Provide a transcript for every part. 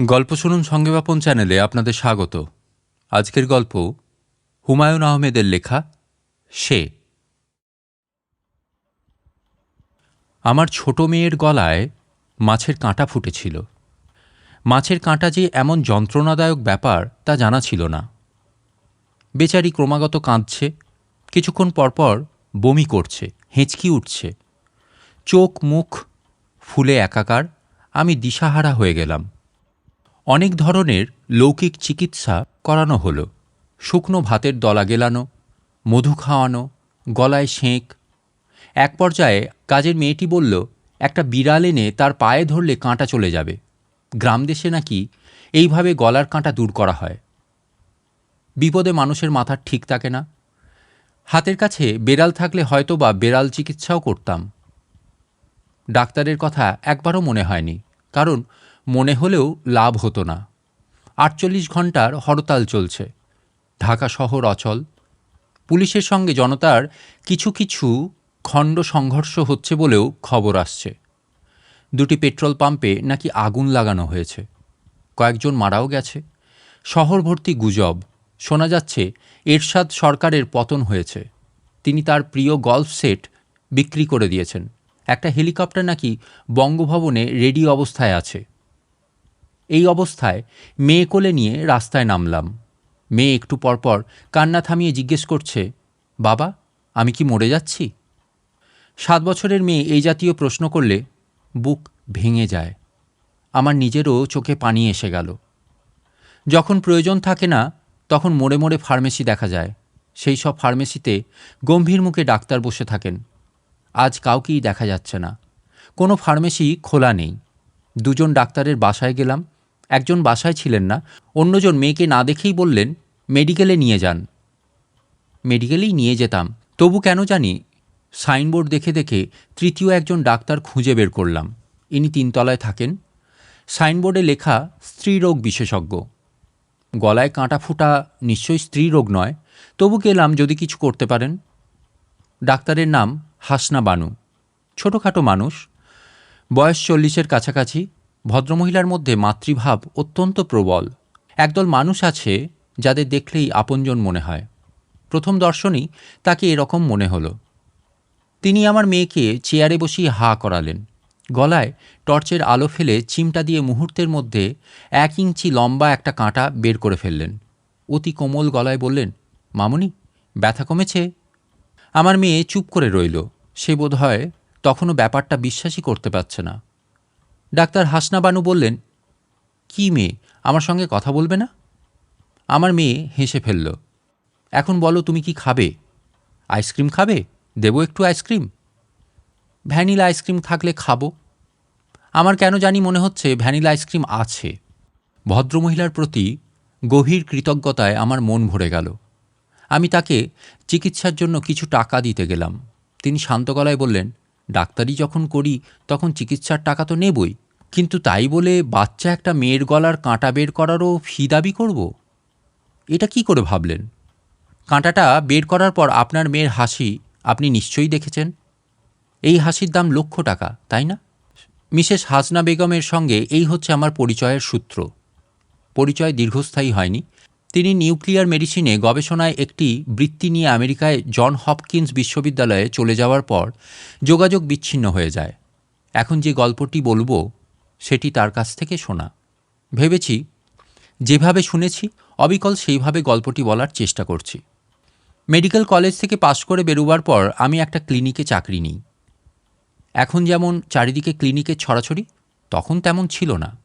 গল্প শুনুন সঙ্গেবাপন চ্যানেলে আপনাদের স্বাগত। আজকের গল্প হুমায়ুন আহমেদের লেখা সে। আমার ছোট মেয়ের গলায় মাছের কাঁটা ফুটেছিল। মাছের কাঁটা যে এমন যন্ত্রণাদায়ক ব্যাপার তা জানা ছিল না। বেচারি ক্রমাগত কাঁদছে, কিছুক্ষণ পরপর বমি করছে, হেঁচকি উঠছে। চোখ মুখ ফুলে একাকার, আমি দিশাহারা হয়ে গেলাম। অনেক ধরনের লৌকিক চিকিৎসা করানো হলো। শুকনো ভাতের দলা গেলানো, মধু খাওয়ানো, গলায় সেঁক। এক পর্যায়ে কাজের মেয়েটি বলল, একটা বিড়াল এনে তার পায়ে ধরলে কাঁটা চলে যাবে। গ্রাম দেশে নাকি এইভাবে গলার কাঁটা দূর করা হয়। বিপদে মানুষের মাথার ঠিক থাকে না। হাতের কাছে বেড়াল থাকলে হয়তো বা বেড়াল চিকিৎসাও করতাম। ডাক্তারের কথা একবারও মনে হয়নি, কারণ মনে হলেও লাভ হতো না। আটচল্লিশ ঘণ্টার হরতাল চলছে। ঢাকা শহর অচল। পুলিশের সঙ্গে জনতার কিছু কিছু খণ্ড সংঘর্ষ হচ্ছে বলেও খবর আসছে। দুটি পেট্রোল পাম্পে নাকি আগুন লাগানো হয়েছে। কয়েকজন মারাও গেছে। শহর ভর্তি গুজব। শোনা যাচ্ছে, এরশাদ সরকারের পতন হয়েছে। তিনি তার প্রিয় গল্ফ সেট বিক্রি করে দিয়েছেন। একটা হেলিকপ্টার নাকি বঙ্গভবনে রেডি অবস্থায় আছে। এই অবস্থায় মেয়ে কোলে নিয়ে রাস্তায় নামলাম। মেয়ে একটু পরপর কান্না থামিয়ে জিজ্ঞেস করছে, বাবা, আমি কি মরে যাচ্ছি? সাত বছরের মেয়ে এই জাতীয় প্রশ্ন করলে বুক ভেঙে যায়। আমার নিজেরও চোখে পানি এসে গেল। যখন প্রয়োজন থাকে না, তখন মোড়ে মোড়ে ফার্মেসি দেখা যায়। সেই সব ফার্মেসিতে গম্ভীর মুখে ডাক্তার বসে থাকেন। আজ কাউকেই দেখা যাচ্ছে না। কোনো ফার্মেসি খোলা নেই। দুজন ডাক্তারের বাসায় গেলাম। একজন বাসায় ছিলেন না, অন্যজন মেয়েকে না দেখেই বললেন, মেডিকেলে নিয়ে যান। মেডিকেলেই নিয়ে যেতাম। তবু কেন জানি? সাইনবোর্ড দেখে দেখে তৃতীয় একজন ডাক্তার খুঁজে বের করলাম। ইনি তিনতলায় থাকেন। সাইনবোর্ডে লেখা স্ত্রীরোগ বিশেষজ্ঞ। গলায় কাঁটা ফুটা নিশ্চয়ই স্ত্রীরোগ নয়, তবু গেলাম যদি কিছু করতে পারেন। ডাক্তারের নাম হাসনা বানু। ছোটোখাটো মানুষ। বয়স চল্লিশের কাছাকাছি। ভদ্রমহিলার মধ্যে মাতৃভাব অত্যন্ত প্রবল। একদল মানুষ আছে যাদের দেখলেই আপনজন মনে হয়। প্রথম দর্শনেই তাকে এরকম মনে হলো। তিনি আমার মেয়েকে চেয়ারে বসিয়ে হা করালেন। গলায় টর্চের আলো ফেলে চিমটা দিয়ে মুহূর্তের মধ্যে এক ইঞ্চি লম্বা একটা কাঁটা বের করে ফেললেন। অতি কোমল গলায় বললেন, মামুনি, ব্যথা কমেছে? আমার মেয়ে চুপ করে রইল। সে বোধ হয় তখনও ব্যাপারটা বিশ্বাসই করতে পারছে না। ডাক্তার হাসনা বানু বললেন, কি মেয়ে? আমার সঙ্গে কথা বলবে না? আমার মেয়ে হেসে ফেলল, এখন বলো তুমি কি খাবে? আইসক্রিম খাবে? দেবো একটু আইসক্রিম? ভ্যানিলা আইসক্রিম থাকলে খাব। আমার কেন জানি মনে হচ্ছে ভ্যানিলা আইসক্রিম আছে। ভদ্রমহিলার প্রতি গভীর কৃতজ্ঞতায় আমার মন ভরে গেল। আমি তাকে চিকিৎসার জন্য কিছু টাকা দিতে গেলাম। তিনি শান্ত গলায় বললেন ডাক্তারি যখন করি, তখন চিকিৎসার টাকা তো নেবই। কিন্তু তাই বলে বাচ্চা একটা মেয়ের গলার কাঁটা বের করারও ফি দাবি করব? এটা কি করে ভাবলেন? কাঁটাটা বের করার পর আপনার মেয়ের হাসি আপনি নিশ্চয়ই দেখেছেন? এই হাসির দাম লক্ষ টাকা, তাই না? মিসেস হাসনা বেগমের সঙ্গে এই হচ্ছে আমার পরিচয়ের সূত্র। পরিচয় দীর্ঘস্থায়ী হয়নি। তিনি নিউক্লিয়ার মেডিসিনে গবেষণায় একটি বৃত্তি নিয়ে আমেরিকায় জন হপকিন্স বিশ্ববিদ্যালয়ে চলে যাওয়ার পর যোগাযোগ বিচ্ছিন্ন হয়ে যায়। এখন যে গল্পটি বলব, সেটি তার কাছ থেকে শোনা। ভেবেছি, যেভাবে শুনেছি, অবিকল সেইভাবে গল্পটি বলার চেষ্টা করছি। মেডিকেল কলেজ থেকে পাশ করে বেরোবার পর আমি একটা ক্লিনিকে চাকরি নিই। এখন যেমন চারিদিকে ক্লিনিকের ছড়াছড়ি, তখন তেমন ছিল না।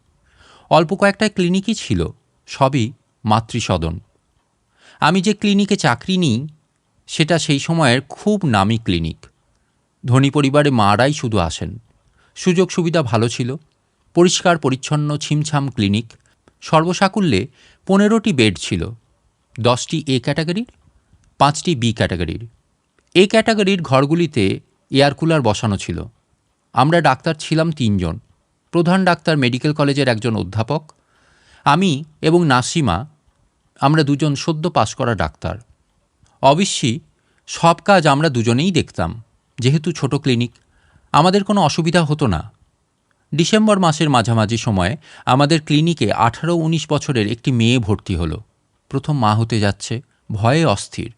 অল্প কয়েকটা ক্লিনিকই ছিল, সবই মাতৃসদন। আমি যে ক্লিনিকে চাকরি নিই, সেটা সেই সময়ের খুব নামি ক্লিনিক। ধনী পরিবারে মারাই শুধু আসেন। সুযোগ সুবিধা ভালো ছিল, পরিষ্কার পরিচ্ছন্ন ছিমছাম ক্লিনিক, সর্বসাকুল্যে পনেরোটি বেড ছিল, দশটি এ ক্যাটাগরির, পাঁচটি বি ক্যাটাগরির। এ ক্যাটাগরির ঘরগুলিতে এয়ার কুলার বসানো ছিল। আমরা ডাক্তার ছিলাম তিনজন, প্রধান ডাক্তার মেডিকেল কলেজের একজন অধ্যাপক, আমি এবং নাসিমা আমরা দুজন সদ্য পাশ করা ডাক্তার। অবশ্যই, সব কাজ আমরা দুজনেই দেখতাম। যেহেতু ছোট ক্লিনিক, আমাদের কোনো অসুবিধা হতো না। ডিসেম্বর মাসের মাঝামাঝি সময়ে আমাদের ক্লিনিকে আঠারো উনিশ বছরের একটি মেয়ে ভর্তি হলো। প্রথম মা হতে যাচ্ছে, ভয়ে অস্থির।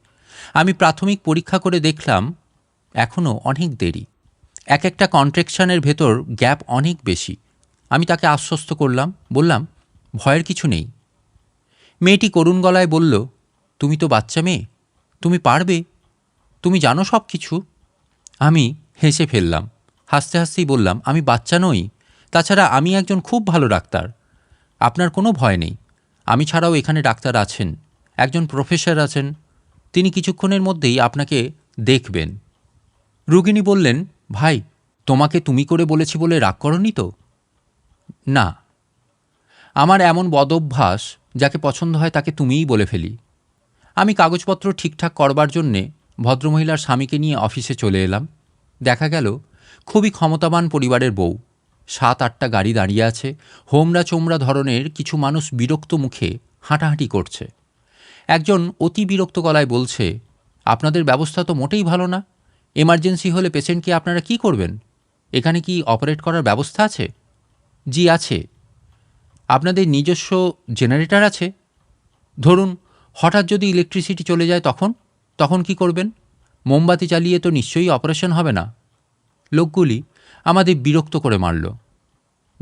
আমি প্রাথমিক পরীক্ষা করে দেখলাম এখনও অনেক দেরি। এক একটা কন্ট্রেকশনের ভেতর গ্যাপ অনেক বেশি। আমি তাকে আশ্বস্ত করলাম, বললাম, ভয়ের কিছু নেই। মেয়েটি করুণ গলায় বলল, তুমি তো বাচ্চা মেয়ে, তুমি পারবে, তুমি জানো সব কিছু। আমি হেসে ফেললাম, হাসতে হাসতেই বললাম, আমি বাচ্চা নই, তাছাড়া আমি একজন খুব ভালো ডাক্তার, আপনার কোনো ভয় নেই। আমি ছাড়াও এখানে ডাক্তার আছেন, একজন প্রফেসর আছেন, তিনি কিছুক্ষণের মধ্যেই আপনাকে দেখবেন। রুগিনী বললেন, ভাই, তোমাকে তুমি করে বলেছি বলে রাগ করনি তো? না, আমার এমন বদভ্যাস যাকে পছন্দ হয় তাকে তুমিই বলে ফেলি। আমি কাগজপত্র ঠিকঠাক করবার জন্যে ভদ্রমহিলার স্বামীকে নিয়ে অফিসে চলে এলাম। দেখা গেল, খুবই ক্ষমতাবান পরিবারের বউ। সাত আটটা গাড়ি দাঁড়িয়ে আছে। হোমরা চোমরা ধরনের কিছু মানুষ বিরক্ত মুখে হাঁটাহাঁটি করছে। একজন অতি বিরক্ত গলায় বলছে, আপনাদের ব্যবস্থা তো মোটেই ভালো না। এমার্জেন্সি হলে পেশেন্টকে আপনারা কি করবেন? এখানে কি অপারেট করার ব্যবস্থা আছে? জি, আছে। আপনাদের নিজস্ব জেনারেটর আছে? ধরুন, হঠাৎ যদি ইলেকট্রিসিটি চলে যায় তখন? তখন কি করবেন? মোমবাতি চালিয়ে তো নিশ্চয়ই অপারেশন হবে না। লোকগুলি আমাদের বিরক্ত করে মারল।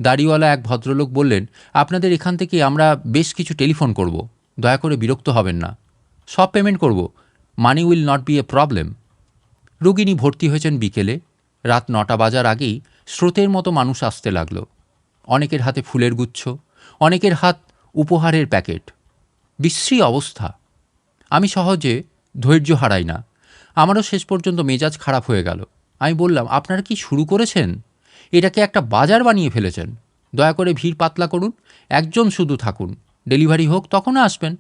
দাড়িওয়ালা এক ভদ্রলোক বললেন, আপনাদের এখান থেকে আমরা বেশ কিছু টেলিফোন করব। দয়া করে বিরক্ত হবেন না। সব পেমেন্ট করব। Money will not be a problem রোগিনী ভর্তি হয়েছেন বিকেলে। রাত নটা বাজার আগেই স্রোতের মতো মানুষ আসতে লাগল। অনেকের হাতে ফুলের গুচ্ছ অনেকের হাত উপহারের প্যাকেট। বিশ্রী অবস্থা। আমি সহজে ধৈর্য হারাই না। আমারও শেষ পর্যন্ত মেজাজ খারাপ হয়ে গেল। আমি বললাম, আপনারা কি শুরু করেছেন? এটাকে একটা বাজার বানিয়ে ফেলেছেন। দয়া করে ভিড় পাতলা করুন, একজন শুধু থাকুন। ডেলিভারি হোক তখন আসবেন।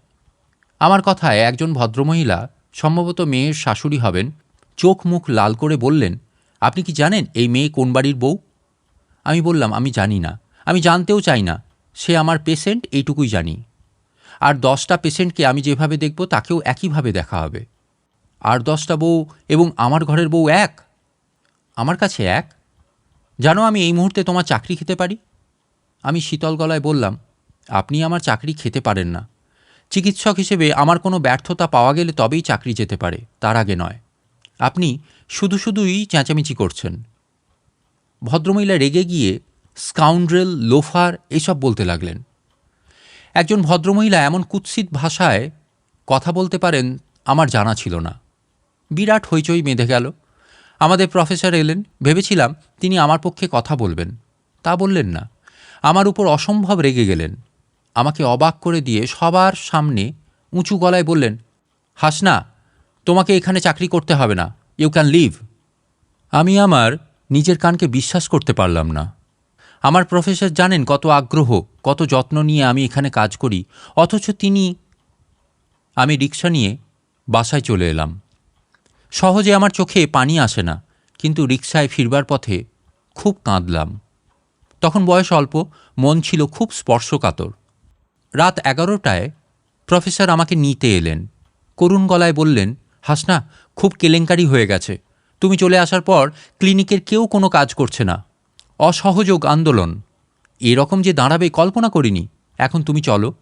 আমার কথায় একজন ভদ্রমহিলা, সম্ভবত মেয়ের শাশুড়ি হবেন, চোখ মুখ লাল করে বললেন, আপনি কি জানেন এই মেয়ে কোন বাড়ির বউ? আমি বললাম, আমি জানি না। আমি জানতেও চাই না। সে আমার পেশেন্ট এইটুকুই জানি। আর দশটা পেশেন্টকে আমি যেভাবে দেখব, তাকেও একইভাবে দেখা হবে। আর দশটা বউ এবং আমার ঘরের বউ এক? আমার কাছে এক? জানো আমি এই মুহূর্তে তোমার চাকরি খেতে পারি? আমি শীতল গলায় বললাম, আপনি আমার চাকরি খেতে পারেন না। চিকিৎসক হিসেবে আমার কোনো ব্যর্থতা পাওয়া গেলে তবেই চাকরি যেতে পারে, তার আগে নয়। আপনি শুধু শুধুই চেঁচামেচি করছেন। ভদ্রমহিলা রেগে গিয়ে স্কাউন্ড্রেল, লোফার এসব বলতে লাগলেন। একজন ভদ্রমহিলা এমন কুৎসিত ভাষায় কথা বলতে পারেন, আমার জানা ছিল না। বিরাট হইচই বেঁধে গেল। আমাদের প্রফেসর এলেন। ভেবেছিলাম তিনি আমার পক্ষে কথা বলবেন। তা বললেন না। আমার উপর অসম্ভব রেগে গেলেন। আমাকে অবাক করে দিয়ে সবার সামনে উঁচু গলায় বললেন, হাসনা, তোমাকে এখানে চাকরি করতে হবে না। ইউ ক্যান লিভ আমি আমার নিজের কানকে বিশ্বাস করতে পারলাম না। আমার প্রফেসর জানেন কত আগ্রহ, কত যত্ন নিয়ে আমি এখানে কাজ করি, অথচ তিনি, আমি রিক্সা নিয়ে বাসায় চলে এলাম। সহজে আমার চোখে পানি আসে না, কিন্তু রিক্সায় ফিরবার পথে খুব কাঁদলাম। তখন বয়স অল্প, মন ছিল খুব স্পর্শকাতর। রাত এগারোটায় প্রফেসর আমাকে নিতে এলেন। করুণ গলায় বললেন, হাসনা, খুব কেলেঙ্কারি হয়ে গেছে। তুমি চলে আসার পর ক্লিনিকের কেউ কোনো কাজ করছে না। অসহযোগ আন্দোলন। এরকম যে দাঁড়াবে কল্পনা করিনি। এখন তুমি চলো।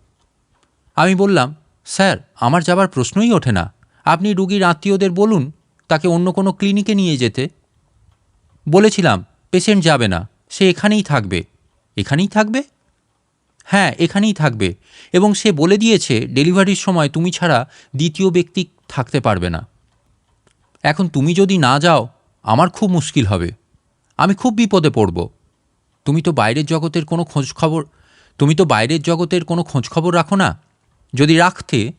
আমি বললাম, স্যার, আমার যাবার প্রশ্নই ওঠে না। আপনি রুগীর আত্মীয়দের বলুন, তাকে অন্য কোনো ক্লিনিকে নিয়ে যেতে। বলেছিলাম, পেশেন্ট যাবে না। সে এখানেই থাকবে। এখানেই থাকবে? হ্যাঁ এখানেই থাকবে। এবং সে বলে দিয়েছে, ডেলিভারির সময় তুমি ছাড়া দ্বিতীয় ব্যক্তি থাকতে পারবে না। এখন তুমি যদি না যাও, আমার খুব মুশকিল হবে। আমি খুব বিপদে পড়ব। তুমি তো বাইরের জগতের কোনো খোঁজ খবর তুমি তো বাইরের জগতের কোনো খোঁজ খবর রাখো না। যদি রাখতে,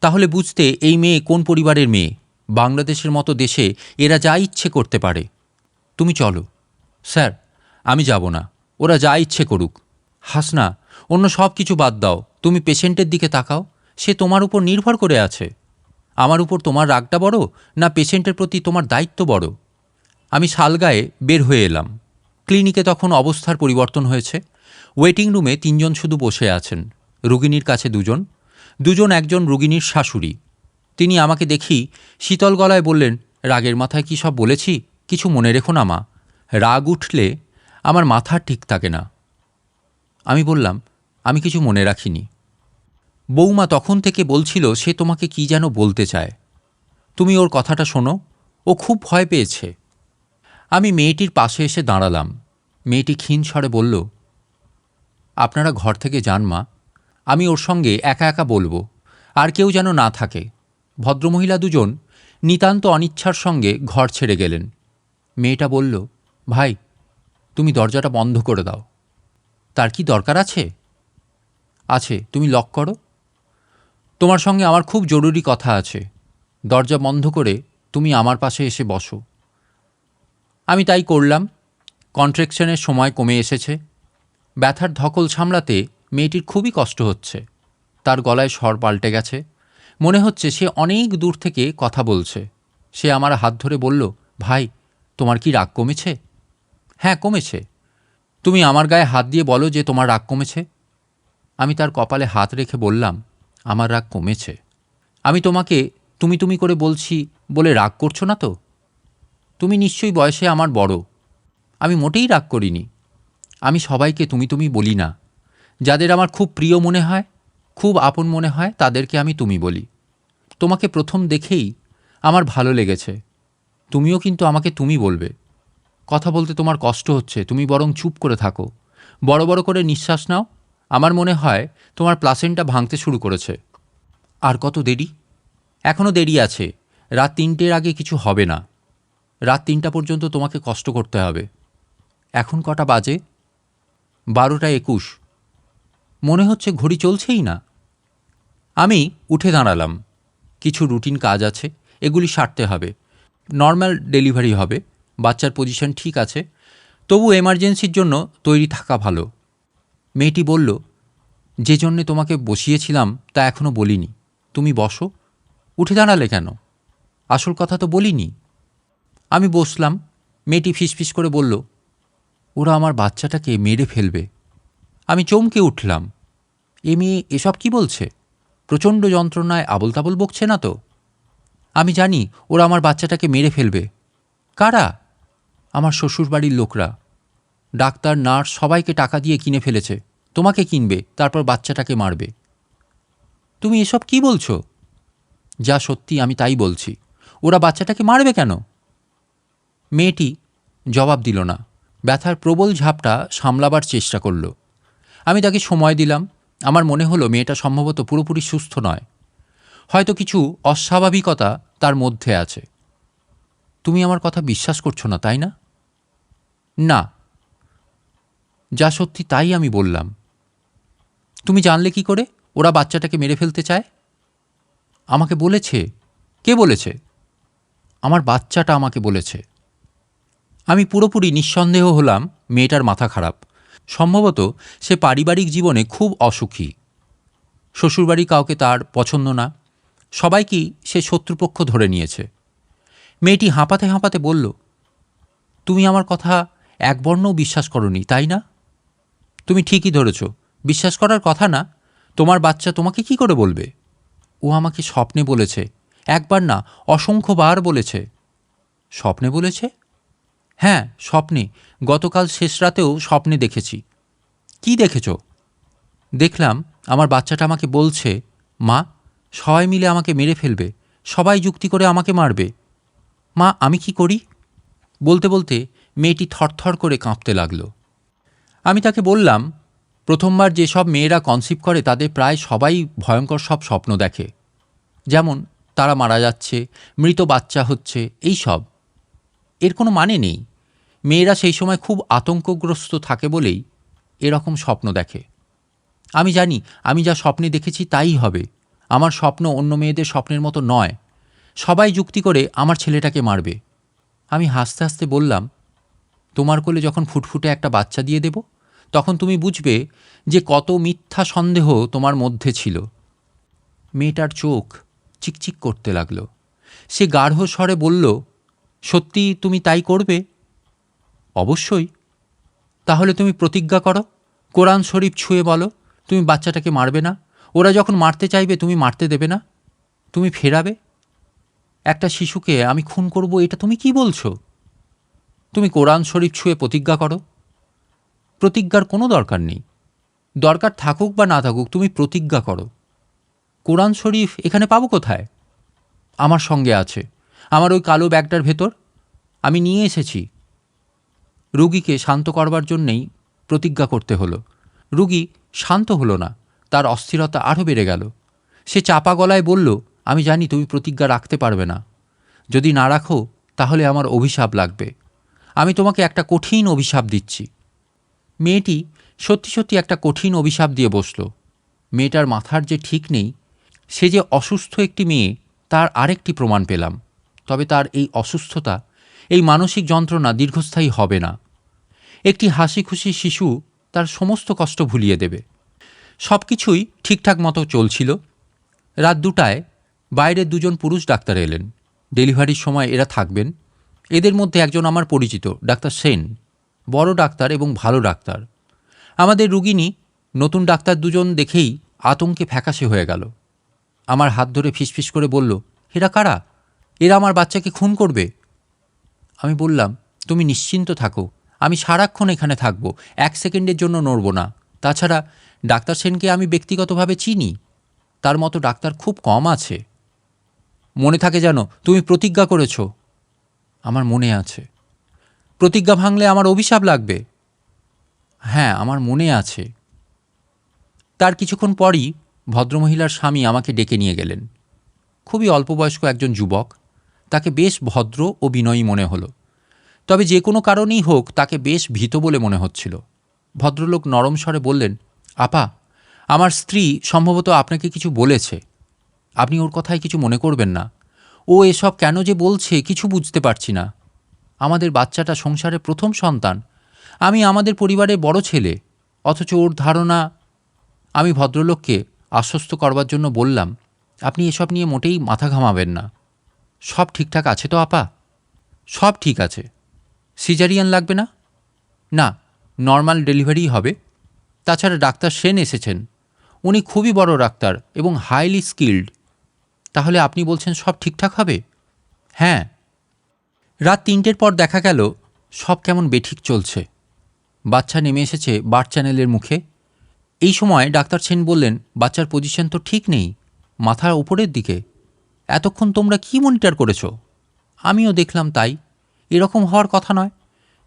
তাহলে বুঝতে এই মেয়ে কোন পরিবারের মেয়ে? বাংলাদেশের মতো দেশে এরা যা ইচ্ছে করতে পারে। তুমি চলো। স্যার, আমি যাব না। ওরা যা ইচ্ছে করুক। হাসনা, অন্য সব কিছু বাদ দাও। তুমি পেশেন্টের দিকে তাকাও। সে তোমার উপর নির্ভর করে আছে। আমার উপর তোমার রাগটা বড়, না পেশেন্টের প্রতি তোমার দায়িত্ব বড়? আমি শালগায়ে বের হয়ে এলাম। ক্লিনিকে তখন অবস্থার পরিবর্তন হয়েছে। ওয়েটিং রুমে তিনজন শুধু বসে আছেন। রুগিনীর কাছে দুজন। দুজন একজন রুগিনীর শাশুড়ি। তিনি আমাকে দেখি শীতল গলায় বললেন, রাগের মাথায় কী সব বলেছি? কিছু মনে রেখো না মা। রাগ উঠলে আমার মাথা ঠিক থাকে না। আমি বললাম, আমি কিছু মনে রাখিনি। বৌমা তখন থেকে বলছিল সে তোমাকে কি যেন বলতে চায়। তুমি ওর কথাটা শোনো। ও খুব ভয় পেয়েছে। আমি মেয়েটির পাশে এসে দাঁড়ালাম। মেয়েটি ক্ষীণ স্বরে বলল, আপনারা ঘর থেকে যান, মা। আমি ওর সঙ্গে একা একা বলব। আর কেউ যেন না থাকে। ভদ্রমহিলা দুজন নিতান্ত অনিচ্ছার সঙ্গে ঘর ছেড়ে গেলেন। মেয়েটা বলল, ভাই, তুমি দরজাটা বন্ধ করে দাও। তার কি দরকার আছে? আছে। তুমি লক করো। তোমার সঙ্গে আমার খুব জরুরি কথা আছে। দরজা বন্ধ করে তুমি আমার পাশে এসে বসো। আমি তাই করলাম। কন্ট্রাকশনের সময় কমে এসেছে। ব্যথার ধকল সামলাতে মেয়েটির খুবই কষ্ট হচ্ছে। তার গলায় স্বর পাল্টে গেছে। মনে হচ্ছে সে অনেক দূর থেকে কথা বলছে। সে আমার হাত ধরে বলল, ভাই, তোমার কি রাগ কমেছে? হ্যাঁ কমেছে। তুমি আমার গায়ে হাত দিয়ে বলো যে তোমার রাগ কমেছে। আমি তার কপালে হাত রেখে বললাম, আমার রাগ কমেছে। আমি তোমাকে তুমি তুমি করে বলছি বলে রাগ করছ না তো? তুমি নিশ্চয়ই বয়সে আমার বড়। আমি মোটেই রাগ করিনি। আমি সবাইকে তুমি তুমি বলি না। যাদের আমার খুব প্রিয় মনে হয়, খুব আপন মনে হয়, তাদেরকে আমি তুমি বলি। তোমাকে প্রথম দেখেই আমার ভালো লেগেছে। তুমিও কিন্তু আমাকে তুমি বলবে। কথা বলতে তোমার কষ্ট হচ্ছে, তুমি বরং চুপ করে থাকো। বড় বড় করে নিঃশ্বাস নাও। আমার মনে হয় তোমার প্লাসেন্টটা ভাঙতে শুরু করেছে। আর কত দেরি? এখনও দেরি আছে। রাত তিনটের আগে কিছু হবে না। রাত তিনটা পর্যন্ত তোমাকে কষ্ট করতে হবে। এখন কটা বাজে? বারোটা একুশ। মনে হচ্ছে ঘড়ি চলছেই না। আমি উঠে দাঁড়ালাম। কিছু রুটিন কাজ আছে, এগুলি সারতে হবে। নর্মাল ডেলিভারি হবে, বাচ্চার পজিশন ঠিক আছে। তবু এমার্জেন্সির জন্য তৈরি থাকা ভালো। মেয়েটি বলল, যে জন্যে তোমাকে বসিয়েছিলাম তা এখনও বলিনি। তুমি বসো। উঠে দাঁড়ালে কেন? আসল কথা তো বলিনি। আমি বসলাম, মেয়েটি ফিসফিস করে বলল, ওরা আমার বাচ্চাটাকে মেরে ফেলবে। আমি চমকে উঠলাম। এ মেয়ে এসব কি বলছে? প্রচণ্ড যন্ত্রণায় আবল তাবল বকছে না তো? আমি জানি, ওরা আমার বাচ্চাটাকে মেরে ফেলবে। কারা? আমার শ্বশুরবাড়ির লোকরা। ডাক্তার, নার্স সবাইকে টাকা দিয়ে কিনে ফেলেছে। তোমাকে কিনবে, তারপর বাচ্চাটাকে মারবে। তুমি এসব কি বলছো? যা সত্যি, আমি তাই বলছি। ওরা বাচ্চাটাকে মারবে কেন? মেয়েটি জবাব দিল না। ব্যথার প্রবল ঝাপটা সামলাবার চেষ্টা করল। আমি তাকে সময় দিলাম। আমার মনে হলো মেয়েটা সম্ভবত পুরোপুরি সুস্থ নয়। হয়তো কিছু অস্বাভাবিকতা তার মধ্যে আছে। তুমি আমার কথা বিশ্বাস করছ না, তাই না? না। যা সত্যি তাই আমি বললাম। তুমি জানলে কি করে? ওরা বাচ্চাটাকে মেরে ফেলতে চায়? আমাকে বলেছে? কে বলেছে? আমার বাচ্চাটা আমাকে বলেছে। আমি পুরোপুরি নিঃসন্দেহ হলাম মেয়েটার মাথা খারাপ। সম্ভবত সে পারিবারিক জীবনে খুব অসুখী। শ্বশুরবাড়ি কাউকে তার পছন্দ না। সবাইকেই সে শত্রুপক্ষ ধরে নিয়েছে। মেয়েটি হাঁপাতে হাঁপাতে বলল, তুমি আমার কথা একবর্ণও বিশ্বাস করনি, তাই না? তুমি ঠিকই ধরেছ। বিশ্বাস করার কথা না। তোমার বাচ্চা তোমাকে কি করে বলবে? ও আমাকে স্বপ্নে বলেছে। একবার না, অসংখ্যবার বলেছে। স্বপ্নে বলেছে? হ্যাঁ স্বপ্নে। গতকাল শেষ রাতেও স্বপ্নে দেখেছি। কি দেখেছ? দেখলাম, আমার বাচ্চাটা আমাকে বলছে, মা, সবাই মিলে আমাকে মেরে ফেলবে। সবাই যুক্তি করে আমাকে মারবে। মা, আমি কি করি? বলতে বলতে মেয়েটি থরথর করে কাঁপতে লাগল। আমি তাকে বললাম, প্রথমবার যেসব মেয়েরা কনসিভ করে, তাদের প্রায় সবাই ভয়ঙ্কর সব স্বপ্ন দেখে। যেমন, তারা মারা যাচ্ছে, মৃত বাচ্চা হচ্ছে, এই সব। এর কোনো মানে নেই। মেয়েরা সেই সময় খুব আতঙ্কগ্রস্ত থাকে বলেই এরকম স্বপ্ন দেখে। আমি জানি, আমি যা স্বপ্নে দেখেছি তাই হবে। আমার স্বপ্ন অন্য মেয়েদের স্বপ্নের মতো নয়। সবাই যুক্তি করে আমার ছেলেটাকে মারবে। আমি হাসতে হাসতে বললাম, তোমার কোলে যখন ফুটফুটে একটা বাচ্চা দিয়ে দেব, তখন তুমি বুঝবে যে কত মিথ্যা সন্দেহ তোমার মধ্যে ছিল। মেয়েটার চোখ চিকচিক করতে লাগল। সে গাঢ় স্বরে বলল, সত্যি তুমি তাই করবে? অবশ্যই। তাহলে তুমি প্রতিজ্ঞা করো, কোরআন শরীফ ছুঁয়ে বলো, তুমি বাচ্চাটাকে মারবে না। ওরা যখন মারতে চাইবে, তুমি মারতে দেবে না। তুমি ফেরাবে। একটা শিশুকে আমি খুন করব, এটা তুমি কি বলছো? তুমি কোরআন শরীফ ছুঁয়ে প্রতিজ্ঞা করো। প্রতিজ্ঞার কোনো দরকার নেই। দরকার থাকুক বা না থাকুক, তুমি প্রতিজ্ঞা করো। কোরআন শরীফ এখানে পাবো কোথায়? আমার সঙ্গে আছে। আমার ওই কালো ব্যাগটার ভেতর। আমি নিয়ে এসেছি। রুগীকে শান্ত করবার জন্যেই প্রতিজ্ঞা করতে হলো। রুগী শান্ত হলো না, তার অস্থিরতা আরও বেড়ে গেল। সে চাপা গলায় বলল, আমি জানি তুমি প্রতিজ্ঞা রাখতে পারবে না। যদি না রাখো, তাহলে আমার অভিশাপ লাগবে। আমি তোমাকে একটা কঠিন অভিশাপ দিচ্ছি। মেয়েটি সত্যি সত্যি একটা কঠিন অভিশাপ দিয়ে বসল। মেয়েটার মাথার যে ঠিক নেই, সে যে অসুস্থ একটি মেয়ে, তার আরেকটি প্রমাণ পেলাম। তবে তার এই অসুস্থতা এই মানসিক যন্ত্রণা দীর্ঘস্থায়ী হবে না। একটি হাসি খুশি শিশু তার সমস্ত কষ্ট ভুলিয়ে দেবে। সব কিছুই ঠিকঠাক মতো চলছিল। রাত দুটায় বাইরে দুজন পুরুষ ডাক্তার এলেন। ডেলিভারির সময় এরা থাকবেন। এদের মধ্যে একজন আমার পরিচিত, ডাক্তার সেন। বড় ডাক্তার এবং ভালো ডাক্তার। আমাদের রুগিনী নতুন ডাক্তার দুজন দেখেই আতঙ্কে ফ্যাকাশে হয়ে গেল। আমার হাত ধরে ফিসফিস করে বলল, এরা কারা? এরা আমার বাচ্চাকে খুন করবে? আমি বললাম, তুমি নিশ্চিন্ত থাকো। আমি সারাক্ষণ এখানে থাকব। এক সেকেন্ডের জন্য নড়ব না। তাছাড়া ডাক্তার সেনকে আমি ব্যক্তিগতভাবে চিনি। তার মতো ডাক্তার খুব কম আছে। মনে থাকে যেন তুমি প্রতিজ্ঞা করেছ। আমার মনে আছে। প্রতিজ্ঞা ভাঙলে আমার অভিশাপ লাগবে। হ্যাঁ আমার মনে আছে। তার কিছুক্ষণ পরই ভদ্রমহিলার স্বামী আমাকে ডেকে নিয়ে গেলেন। খুবই অল্প বয়স্ক একজন যুবক। তাকে বেশ ভদ্র ও বিনয়ী মনে হলো। তবে যে কোনো কারণেই হোক তাকে বেশ ভীত বলে মনে হচ্ছিল। ভদ্রলোক নরম স্বরে বললেন, আপা, আমার স্ত্রী সম্ভবত আপনাকে কিছু বলেছে। আপনি ওর কথায় কিছু মনে করবেন না। ও এসব কেন যে বলছে কিছু বুঝতে পারছি না। আমাদের বাচ্চাটা সংসারের প্রথম সন্তান। আমি আমাদের পরিবারের বড় ছেলে। অথচ ওর ধারণা আমি ভদ্রলোককে আশ্বস্ত করবার জন্য বললাম, আপনি এসব নিয়ে মোটেই মাথা ঘামাবেন না। সব ঠিকঠাক আছে তো, আপা? সব ঠিক আছে। সিজারিয়ান লাগবে না? না, নর্মাল ডেলিভারি হবে। তাছাড়া ডাক্তার সেন এসেছেন। উনি খুবই বড় ডাক্তার এবং হাইলি স্কিল্ড। তাহলে আপনি বলছেন সব ঠিকঠাক হবে? হ্যাঁ। রাত তিনটের পর দেখা গেল, সব কেমন বেঠিক চলছে। বাচ্চা নেমে এসেছে বার চ্যানেলের মুখে। এই সময় ডাক্তার সেন বললেন, বাচ্চার পজিশন তো ঠিক নেই, মাথার উপরের দিকে। এতক্ষণ তোমরা কি মনিটর করেছ? আমিও দেখলাম তাই। এরকম হওয়ার কথা নয়।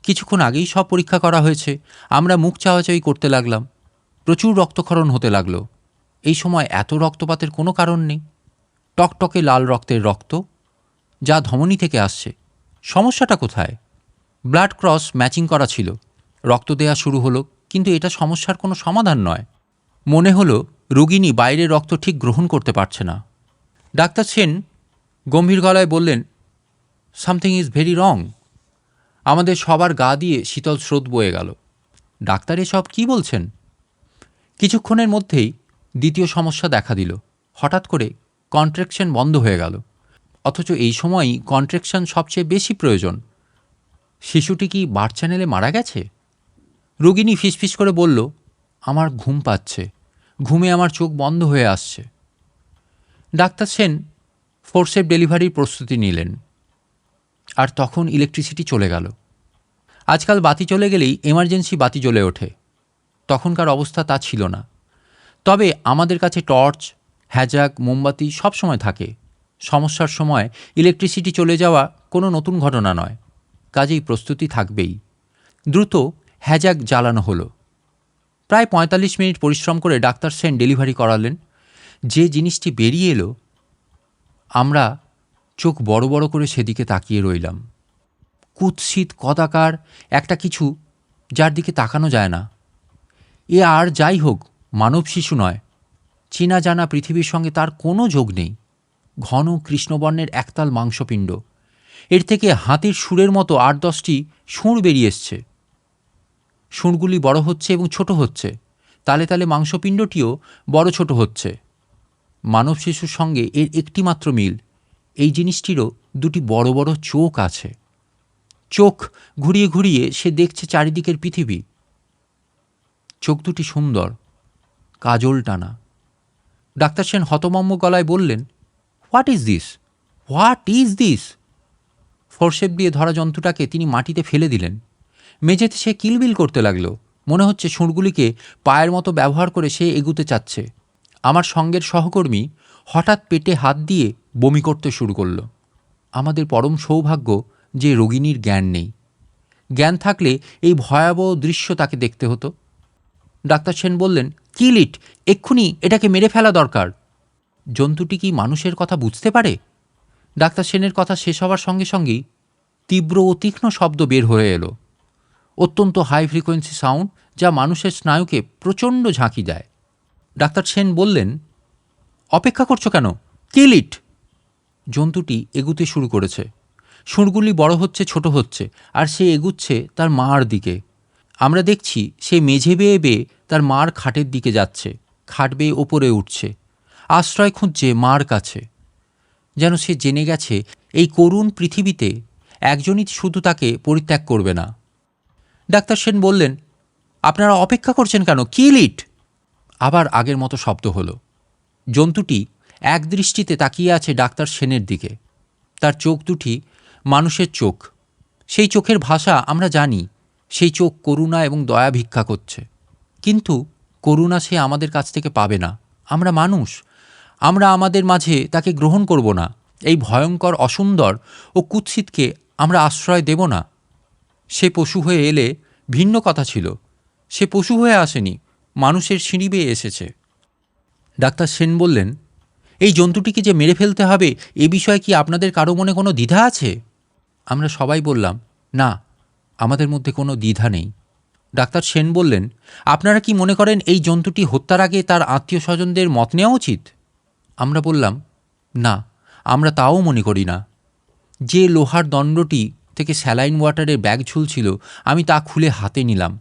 কিছুক্ষণ আগেই সব পরীক্ষা করা হয়েছে। আমরা মুখ চাওয়াচাই করতে লাগলাম। প্রচুর রক্তক্ষরণ হতে লাগল। এই সময় এত রক্তপাতের কোনো কারণ নেই। টকটকে লাল রক্তের রক্ত। যা ধমনী থেকে আসছে। সমস্যাটা কোথায়? ব্লাড ক্রস ম্যাচিং করা ছিল। রক্ত দেয়া শুরু হলো, কিন্তু এটা সমস্যার কোনো সমাধান নয়। মনে হলো রোগিনী বাইরের রক্ত ঠিক গ্রহণ করতে পারছে না। ডাক্তার সেন গম্ভীর গলায় বললেন সামথিং ইজ ভেরি রং আমাদের সবার গা দিয়ে শীতল স্রোত বয়ে গেল। ডাক্তার এসব কী বলছেন? কিছুক্ষণের মধ্যেই দ্বিতীয় সমস্যা দেখা দিল। হঠাৎ করে কন্ট্রাকশন বন্ধ হয়ে গেল। অথচ এই সময়ই কন্ট্রাকশন সবচেয়ে বেশি প্রয়োজন। শিশুটি কি বার চ্যানেলে মারা গেছে? রোগিনী ফিসফিস করে বলল, আমার ঘুম পাচ্ছে। ঘুমে আমার চোখ বন্ধ হয়ে আসছে। ডাক্তার সেন ফোর্সেপ ডেলিভারির প্রস্তুতি নিলেন। আর তখন ইলেকট্রিসিটি চলে গেল। আজকাল বাতি চলে গেলেই এমার্জেন্সি বাতি জ্বলে ওঠে। তখনকার অবস্থা তা ছিল না। তবে আমাদের কাছে টর্চ, হ্যাজাক, মোমবাতি সব সময় থাকে। সমস্যার সময় ইলেকট্রিসিটি চলে যাওয়া কোনো নতুন ঘটনা নয়। কাজেই প্রস্তুতি থাকবেই। দ্রুত হ্যাজাক জ্বালানো হলো। প্রায় পঁয়তাল্লিশ মিনিট পরিশ্রম করে ডাক্তার সেন ডেলিভারি করালেন। যে জিনিসটি বেরিয়ে এলো, আমরা চোখ বড় বড় করে সেদিকে তাকিয়ে রইলাম। কুৎসিত কদাকার একটা কিছু যার দিকে তাকানো যায় না। এ আর যাই হোক, মানব শিশু নয়। চীনা জানা পৃথিবীর সঙ্গে তার কোনো যোগ নেই। ঘন কৃষ্ণবর্ণের একতাল মাংসপিণ্ড। এর থেকে হাতির সুরের মতো আট দশটি সুর বেরিয়ে এসছে। সুরগুলি বড় হচ্ছে এবং ছোট হচ্ছে। তালে তালে মাংসপিণ্ডটিও বড় ছোট হচ্ছে। মানব শিশুর সঙ্গে এর একটিমাত্র মিল। এই জিনিসটিরও দুটি বড় বড় চোখ আছে। চোখ ঘুরিয়ে ঘুরিয়ে সে দেখছে চারিদিকের পৃথিবী। চোখ দুটি সুন্দর, কাজল টানা। ডাক্তার সেন হতমম্ম গলায় বললেন what is this what is this forceps দিয়ে ধরা জন্তুটাকে তিনি মাটিতে ফেলে দিলেন। মেঝেতে সে কিলবিল করতে লাগল। মনে হচ্ছে সুরগুলিকে পায়ের মতো ব্যবহার করে সে এগুতে চাচ্ছে। আমার সঙ্গের সহকর্মী হঠাৎ পেটে হাত দিয়ে বমি করতে শুরু করল। আমাদের পরম সৌভাগ্য যে রোগিণীর জ্ঞান নেই। জ্ঞান থাকলে এই ভয়াবহ দৃশ্য তাকে দেখতে হতো। ডাক্তার সেন বললেন কিলিট এক্ষুনি এটাকে মেরে ফেলা দরকার। জন্তুটি কি মানুষের কথা বুঝতে পারে? ডাক্তার সেনের কথা শেষ হওয়ার সঙ্গে সঙ্গেই তীব্র ও তীক্ষ্ণ শব্দ বের হয়ে এলো। অত্যন্ত হাই ফ্রিকোয়েন্সি সাউন্ড যা মানুষের স্নায়ুকে প্রচণ্ড ঝাঁকি দেয়। ডাক্তার সেন বললেন, অপেক্ষা করছ কেন? কিলিট জন্তুটি এগুতে শুরু করেছে। সুরগুলি বড় হচ্ছে, ছোট হচ্ছে, আর সে এগুচ্ছে তার মার দিকে। আমরা দেখছি সে মেঝে বেয়ে বেয়ে তার মার খাটের দিকে যাচ্ছে, খাট বেয়ে ওপরে উঠছে, আশ্রয় খুঁজছে মার কাছে। যেন সে জেনে গেছে, এই করুণ পৃথিবীতে একজনই শুধু তাকে পরিত্যাগ করবে না। ডাক্তার সেন বললেন, আপনারা অপেক্ষা করছেন কেন? কিলিট আবার আগের মতো শব্দ হলো। জন্তুটি এক দৃষ্টিতে তাকিয়ে আছে ডাক্তার সেনের দিকে। তার চোখ দুটি মানুষের চোখ। সেই চোখের ভাষা আমরা জানি, সেই চোখ করুণা এবং দয়া ভিক্ষা করছে। কিন্তু করুণা সে আমাদের কাছ থেকে পাবে না। আমরা মানুষ। আমরা আমাদের মাঝে তাকে গ্রহণ করব না। এই ভয়ঙ্কর, অসুন্দর ও কুৎসিতকে আমরা আশ্রয় দেব না। সে পশু হয়ে এলে ভিন্ন কথা ছিল। সে পশু হয়ে আসেনি। মানুষের সিঁড়ি বেয়ে এসেছে। ডাক্তার সেন বললেন, এই জন্তুটিকে যে মেরে ফেলতে হবে, এ বিষয়ে কি আপনাদের কারও মনে কোনো দ্বিধা আছে? আমরা সবাই বললাম, না, আমাদের মধ্যে কোনো দ্বিধা নেই। ডাক্তার সেন বললেন, আপনারা কি মনে করেন এই জন্তুটি হত্যার আগে তার আত্মীয় স্বজনদের মত নেওয়া উচিত? আমরা বললাম, না, আমরা তাও মনে করি না। যে লোহার দণ্ডটি থেকে স্যালাইন ওয়াটারের ব্যাগ ঝুলছিল, আমি তা খুলে হাতে নিলাম।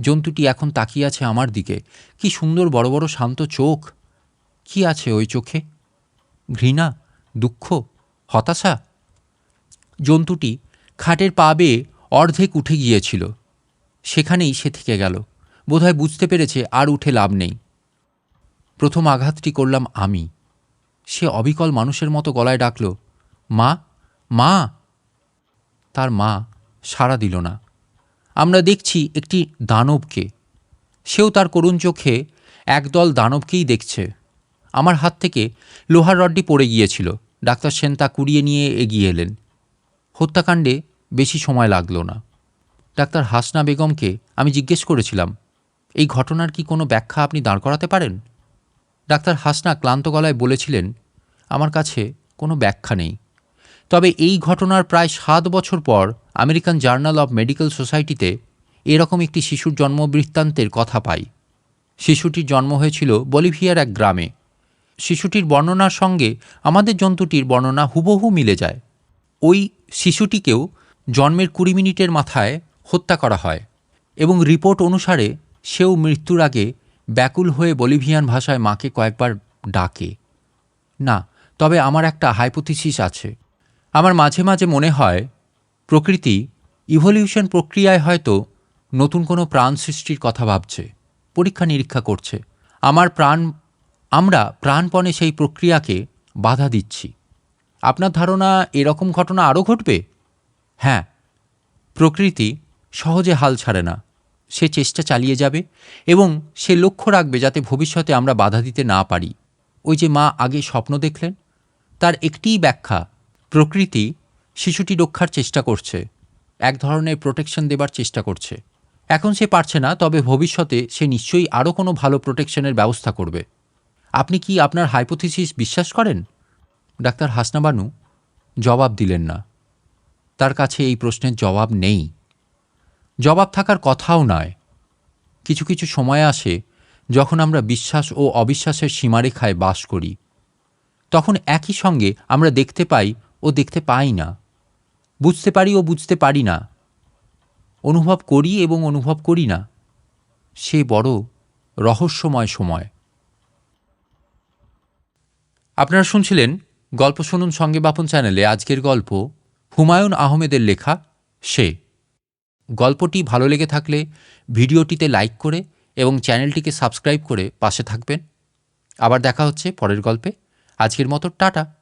জন্তুটি এখন তাকিয়ে আছে আমার দিকে। কি সুন্দর বড় বড় শান্ত চোখ। কি আছে ওই চোখে? ঘৃণা, দুঃখ, হতাশা? জন্তুটি খাটের পা বেয়ে অর্ধেক উঠে গিয়েছিল। সেখানেই সে থেকে গেল। বোধহয় বুঝতে পেরেছে আর উঠে লাভ নেই। প্রথম আঘাতটি করলাম আমি। সে অবিকল মানুষের মতো গলায় ডাকল, মা মা! তার মা সাড়া দিল না। আমরা দেখছি একটি দানবকে। সেও তার করুণ চোখে একদল দানবকেই দেখছে। আমার হাত থেকে লোহার রডটি পড়ে গিয়েছিল। ডাক্তার সেন তা কুড়িয়ে নিয়ে এগিয়ে এলেন। হত্যাকাণ্ডে বেশি সময় লাগল না। ডাক্তার হাসনা বেগমকে আমি জিজ্ঞেস করেছিলাম, এই ঘটনার কি কোনো ব্যাখ্যা আপনি দাঁড় করাতে পারেন? ডাক্তার হাসনা ক্লান্ত গলায় বলেছিলেন, আমার কাছে কোনো ব্যাখ্যা নেই। তবে এই ঘটনার প্রায় সাত বছর পর আমেরিকান জার্নাল অব মেডিকেল সোসাইটিতে এরকম একটি শিশুর জন্ম বৃত্তান্তের কথা পাই। শিশুটির জন্ম হয়েছিল বলিভিয়ার এক গ্রামে। শিশুটির বর্ণনার সঙ্গে আমাদের জন্তুটির বর্ণনা হুবহু মিলে যায়। ওই শিশুটিকেও জন্মের কুড়ি মিনিটের মাথায় হত্যা করা হয় এবং রিপোর্ট অনুসারে সেও মৃত্যুর আগে ব্যাকুল হয়ে বলিভিয়ান ভাষায় মাকে কয়েকবার ডাকে। না, তবে আমার একটা হাইপোথিসিস আছে। আমার মাঝে মাঝে মনে হয় প্রকৃতি ইভলিউশন প্রক্রিয়ায় হয়তো নতুন কোনো প্রাণ সৃষ্টির কথা ভাবছে, পরীক্ষা নিরীক্ষা করছে। আমার প্রাণ, আমরা প্রাণপণে সেই প্রক্রিয়াকে বাধা দিচ্ছি। আপনার ধারণা এরকম ঘটনা আরও ঘটবে? হ্যাঁ প্রকৃতি সহজে হাল ছাড়ে না। সে চেষ্টা চালিয়ে যাবে এবং সে লক্ষ্য রাখবে যাতে ভবিষ্যতে আমরা বাধা দিতে না পারি। ওই যে মা আগে স্বপ্ন দেখলেন, তার একটিই ব্যাখ্যা, প্রকৃতি শিশুটি রক্ষার চেষ্টা করছে, এক ধরনের প্রোটেকশন দেবার চেষ্টা করছে। এখন সে পারছে না, তবে ভবিষ্যতে সে নিশ্চয়ই আরও কোনো ভালো প্রোটেকশনের ব্যবস্থা করবে। আপনি কি আপনার হাইপোথিসিস বিশ্বাস করেন? ডাক্তার হাসনাবানু জবাব দিলেন না। তার কাছে এই প্রশ্নের জবাব নেই। জবাব থাকার কথাও নয়। কিছু কিছু সময় আসে যখন আমরা বিশ্বাস ও অবিশ্বাসের সীমারেখায় বাস করি। তখন একই সঙ্গে আমরা দেখতে পাই ও দেখতে পাই না। বুঝতে পারি ও বুঝতে পারি না। অনুভব করি এবং অনুভব করি না। সে বড় রহস্যময় সময়। আপনারা শুনছিলেন গল্প শুনুন সঙ্গে বাপন চ্যানেলে আজকের গল্প হুমায়ুন আহমেদের লেখা সে। গল্পটি ভালো লেগে থাকলে ভিডিওটিতে লাইক করে এবং চ্যানেলটিকে সাবস্ক্রাইব করে পাশে থাকবেন। আবার দেখা হচ্ছে পরের গল্পে। আজকের মতো টাটা।